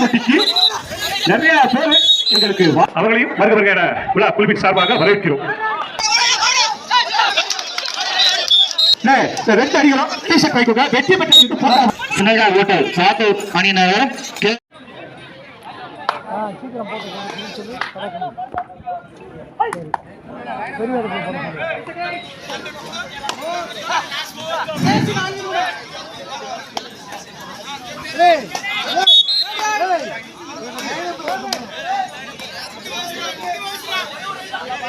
போட்டிக்கு நிறைய பேர் எங்களுக்கு அவர்களையும் வருக வருக என விழா குழுவின் சார்பாக வரவேற்கிறோம். ரெண்டு அடிகளும் டீஷர்ட் வைக்குங்க வெற்றி பெற்று சின்னதா அணியினர்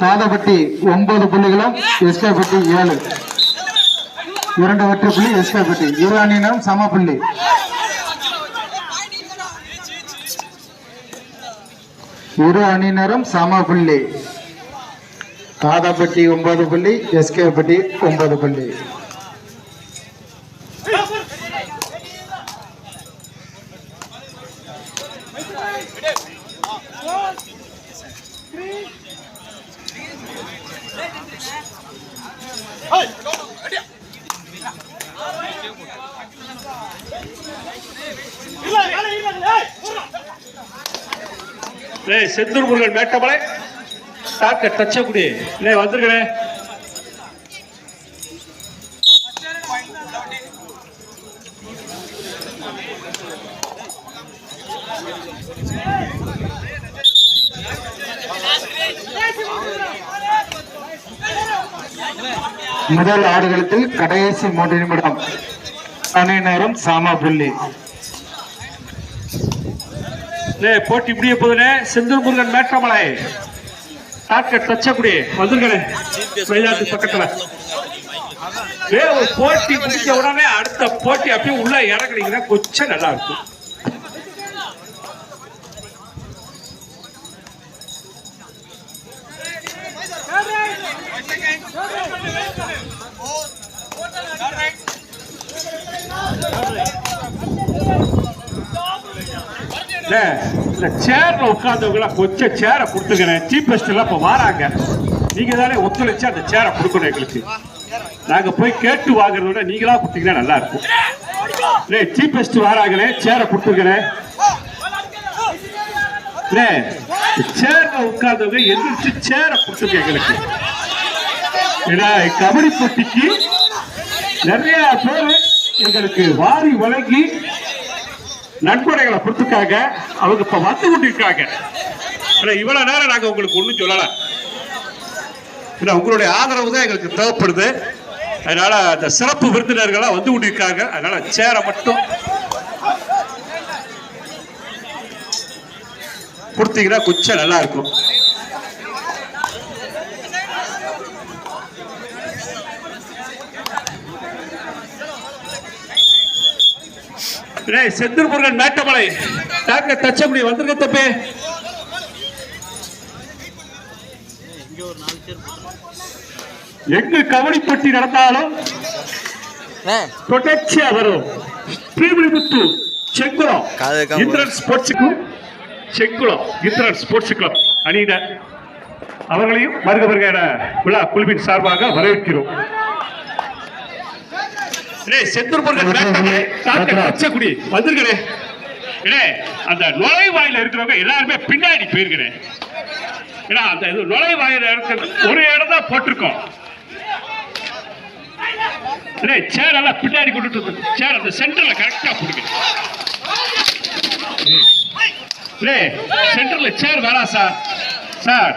தாதப்பட்டி ஒன்பது புள்ளிகளும் எஸ்கேபட்டி ஏழு. இரண்டு வெற்றி புள்ளி எஸ்கேபட்டி. இரு அணியினரும் சம புள்ளி. இரு அணியினரும் சம புள்ளி. தாதப்பட்டி ஒன்பது புள்ளி எஸ்கேபட்டி ஒன்பது புள்ளி. செந்தூர் முருகன் மேட்டமலை டாக்டர் தச்சக்குடி இல்லை வந்திருக்கிறேன் முதல் ஆடுகளத்தில் கடைசி மூன்று நிமிடம் அணி நேரம் சாமா புள்ளி. போட்டி முடிய போதுனே செந்தூர் முருகன் மேட்டமலை. டார்கெட் தச்சக்குடி வந்துருங்களே. மைதானத்து பக்கத்துல. ஏ ஒரு போட்டி முடிச்ச உடனே அடுத்த போட்டி அப்படியே உள்ள இறங்குனீங்கன்னா கொஞ்சம் நல்லா இருக்கும். இந்த சேர்ல உட்கார்ந்தவங்க கொஞ்சம் சேரை கொடுத்துக்கிறேன் சீப் கெஸ்ட் இப்போ வாராங்க. வராங்க தானே ஒத்துழைச்சு அந்த சேரை கொடுக்கணும் எங்களுக்கு. நாங்கள் போய் கேட்டு வாங்குறத விட நீங்களாக கொடுத்தீங்கன்னா நல்லா இருக்கும். சீப் சீஃப் கெஸ்ட் வராங்களே சேரை கொடுத்துக்கிறேன் டேய், சேரில் சேர்ல உட்கார்ந்தவங்க எந்திரிச்சு சேரை கொடுத்துங்க எங்களுக்கு. ஏன்னா கபடி போட்டிக்கு நிறைய பேர் எங்களுக்கு வாரி வழங்கி நன்கொடைகளை கொடுத்துருக்காங்க அவங்க இப்ப வந்து கொண்டிருக்காங்க இவ்வளவு நேரம் நாங்க உங்களுக்கு ஒண்ணும் சொல்லல. உங்களுடைய ஆதரவு தான் எங்களுக்கு தேவைப்படுது. அதனால அந்த சிறப்பு விருந்தினர்களா வந்து கொண்டிருக்காங்க. அதனால சேர மட்டும் கொடுத்தீங்கன்னா கொஞ்சம் நல்லா இருக்கும். டேய், செந்தூர் முருகன் மேட்டமலை. டாக்டர் தச்சமுடி வந்திருக்க தப்பே எங்கு கவனிப்பட்டி நடந்தாலும் தொடர்ச்சியா வரும். Srivilliputhur Sengulam. Indiran sports club Sengulam. Indiran sports club அணியினர். அவர்களையும் வருக வருக என விழா குழுவின் சார்பாக வரவேற்கிறோம். வந்திருக்கிறேன் ஏடே அந்த நுழைவாயில இருக்கிறவங்க எல்லாருமே பின்னாடி போயிருக்கிறேன் ஏன்னா அந்த இது நுழைவாயில இருக்கிற ஒரு இடம் தான் போட்டிருக்கோம். சேர் எல்லாம் பின்னாடி கொண்டுட்டு சேர் அந்த சென்டர்ல கரெக்டா பிடிக்க சென்டர்ல சேர் வேணாம் சார் சார்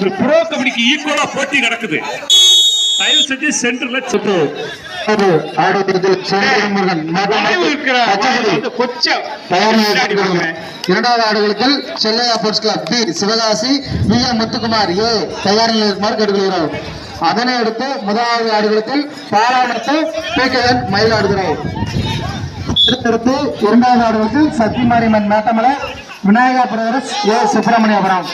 ஒரு ப்ரோ கபடிக்கு ஈக்குவலா போட்டி நடக்குது. தயவு செஞ்சு சென்டர்ல சுற்று. இரண்டாவது ஆடுகளத்தில் Chellaiya club B Sivakasi M Muthukumar. A தயார் நிலையில் இருக்குமாறு கேட்டுக்கொள்கிறோம். அதனை அடுத்து முதலாவது ஆடுகளத்தில் பாலாமத்து பி கே என் மயிலாடுதுறை. அடுத்து இரண்டாவது ஆடுவதில் சத்தியமாரியம்மன் மேட்டமலை விநாயகா பிரதர்ஸ் ஏ. சுப்பிரமணியபுரம்.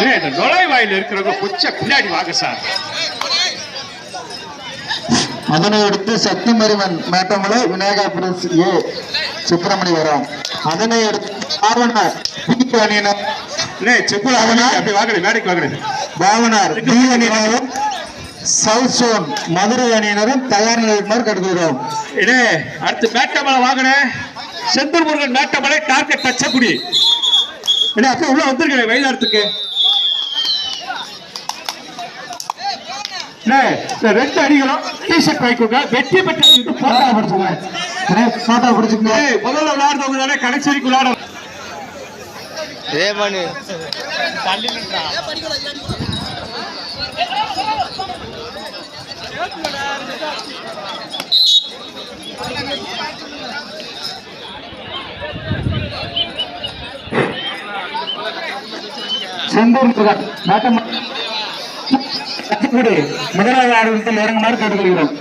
இந்த நுழைவாயில் இருக்கிறவங்க கொஞ்சம் பின்னாடி வாங்க சார். அதனை அடுத்து சத்தியமரிமன் மேட்டமலை விநாயகா பிரதர்ஸ் ஏ. சுப்பிரமணியபுரம் அதனை அடுத்து பாவனார் பி அணியினரும் சவுத் சோன் மதுரை அணியினரும் தயார் நிலையமாறு கருதுகிறோம் இடே அடுத்து மேட்டமலை வாங்கின செந்தூர் முருகன் மேட்டமலை டார்கெட் தச்சக்குடி இடே அப்ப உள்ள வந்திருக்கேன் வயலாரத்துக்கு டேய், இந்த ரெண்டு அடிகளும் டீஷர்ட் வாங்கிக்கோங்க. வெற்றி பெற்ற போட்டோ பிடிச்சுங்க போட்டோ பிடிச்சுங்க முதல்ல விளையாடுறவங்க தானே கடைசிக்கு விளையாட. ரேமனு செந்தூர் பேட்டம் மேட்டம் முதலாவது ஆடுகளத்தில் இறங்குமாறு கேட்டுக்கொள்கிறோம்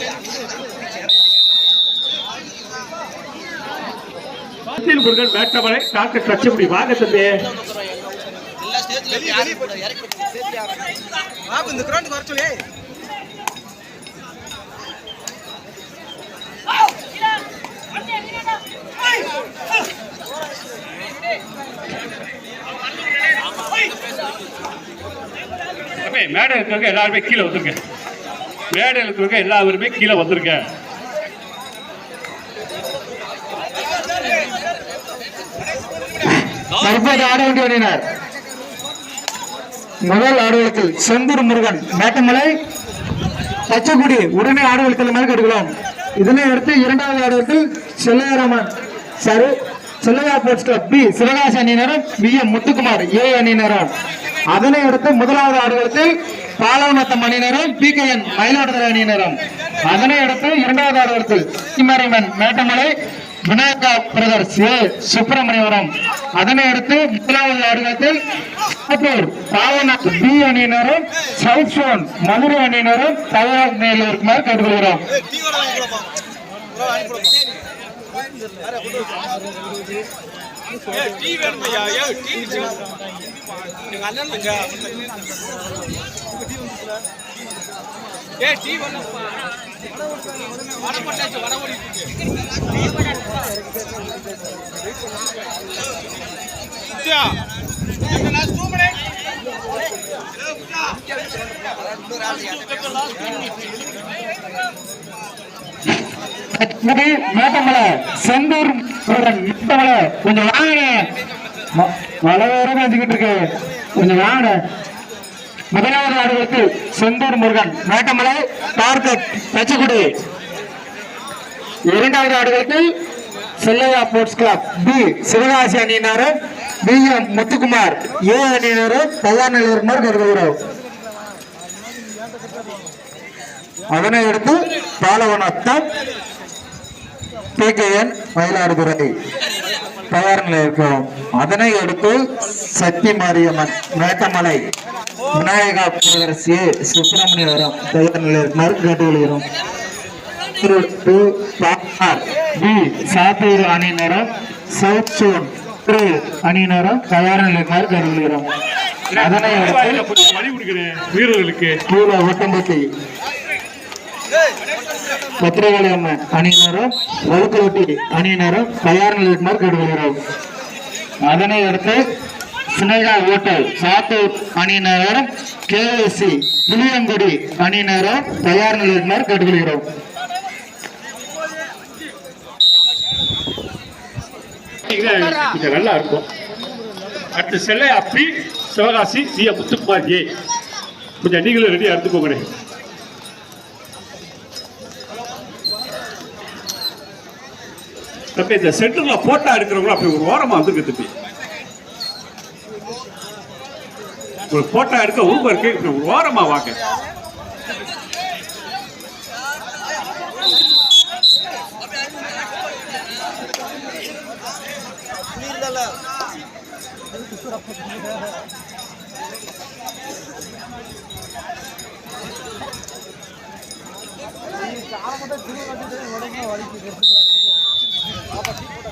Thank you. Senthil Murugan Mettamalai doctor Thachakudi வாங்க தம்பி இந்த கிரௌண்ட் வர சொல்லி மேடை இருக்கிறவங்க எல்லாருமே கீழே வந்துருங்க. மேடை இருக்கிறவங்க எல்லாருமே கீழே வந்துருங்க. தற்போது ஆட வேண்டிய அணியினர் முதல் ஆடுகளத்தில் செந்தூர் முருகன் மேட்டமலை பச்சைக்குடி உடனே ஆடுகளுக்கு மேல் இதனை அடுத்து இரண்டாவது ஆடுகளத்தில் செல்லையாராமன் சரி Sellaiya sports club B Sivakasi அணியினரும் வி. எம். முத்துக்குமார் ஏ அணியினரும். அதனை அடுத்து முதலாவது ஆடுகளத்தில் பாலவநத்தம் அணியினரும் பி. கே. என். மயிலாடுதுறை அணியினரும். அதனை அடுத்து இரண்டாவது ஆடுகளத்தில் சிம்மரிமன் மேட்டமலை விநாயகா பிரதர்ஸ் ஏ சுப்பிரமணியபுரம் அதனை அடுத்து முதலாவது ஆடுகளத்தில் திருப்பூர் பாவநாத் பி அணியினரும் சவுத் சோன் மதுரை அணியினரும் தயார் நிலையில் இருக்குமாறு கேட்டுக்கொள்கிறோம். டீ வேணுமையா? டீ எங்க அண்ணன் ஏ டீ வேணும்ப்பா வட போட்டாச்சு வட ஓடிட்டு இருக்கு மேட்டமலை செந்தூர் மேட்டமலை கொஞ்சம் வாங்க. மழை வேற வந்துகிட்டு இருக்கு. கொஞ்சம் வாங்க. முதலாவது ஆடுகளுக்கு செந்தூர் முருகன். மேட்டமலை டார்கெட் தச்சக்குடி இரண்டாவது ஆடுகளுக்கு Sellaiya sports club. B Sivakasi அணியினரும் பி எம் முத்துக்குமார். ஏ அணியினரும் தயார் நிலையினர் கருதுகிறோம் அதனை அடுத்து பாலவனத்தம் என் மயிலாடுதுறை. தயார் இருக்கிறோம் அதனை அடுத்து சக்தி மாரியம்மன் மேட்டமலை விநாயகா பிரதர்ஸ் ஏ சுப்பிரமணியபுரம் தயார் இருக்குமாறு கேட்டுக்கொள்கிறோம் பி சாத்தூர் அணியினரும் சவுத் சோன் திரு. அணியினரும் தயார் இருக்குமாறு கேட்டுக்கொள்கிறோம் அதனை அடுத்து வீரர்களுக்கு. ஒட்டம்பட்டி. பத்திரகாளி அம்மன் அணியினரும் வழுக்கலட்டி அணியினரும் தயார் நிலையத்தினர் கருதுகிறோம் அதனை அடுத்து சினேகா ஓட்டல் சாத்தூர் அணியினரும் கேஎஸ்சி புளியங்குடி அணியினரும் தயார் நிலையத்தினர் கருதுகிறோம் இது நல்லா இருக்கும். அடுத்து செல்லை அப்பி சிவகாசி சி முத்துக்குமார் ஏ கொஞ்சம் நீங்களும் ரெடியா எடுத்துக்கோங்கண்ணே தம்பி இந்த சென்டர்ல போட்டா எடுக்கிறவங்களும் அப்படி ஒரு ஓரமா வந்து தம்பி ஒரு போட்டா எடுக்க உருவம் இருக்கு இப்படி ஒரு ஓரமா வாங்க. ஆரம்பத்தை திரும்ப வலிக்கு Gracias.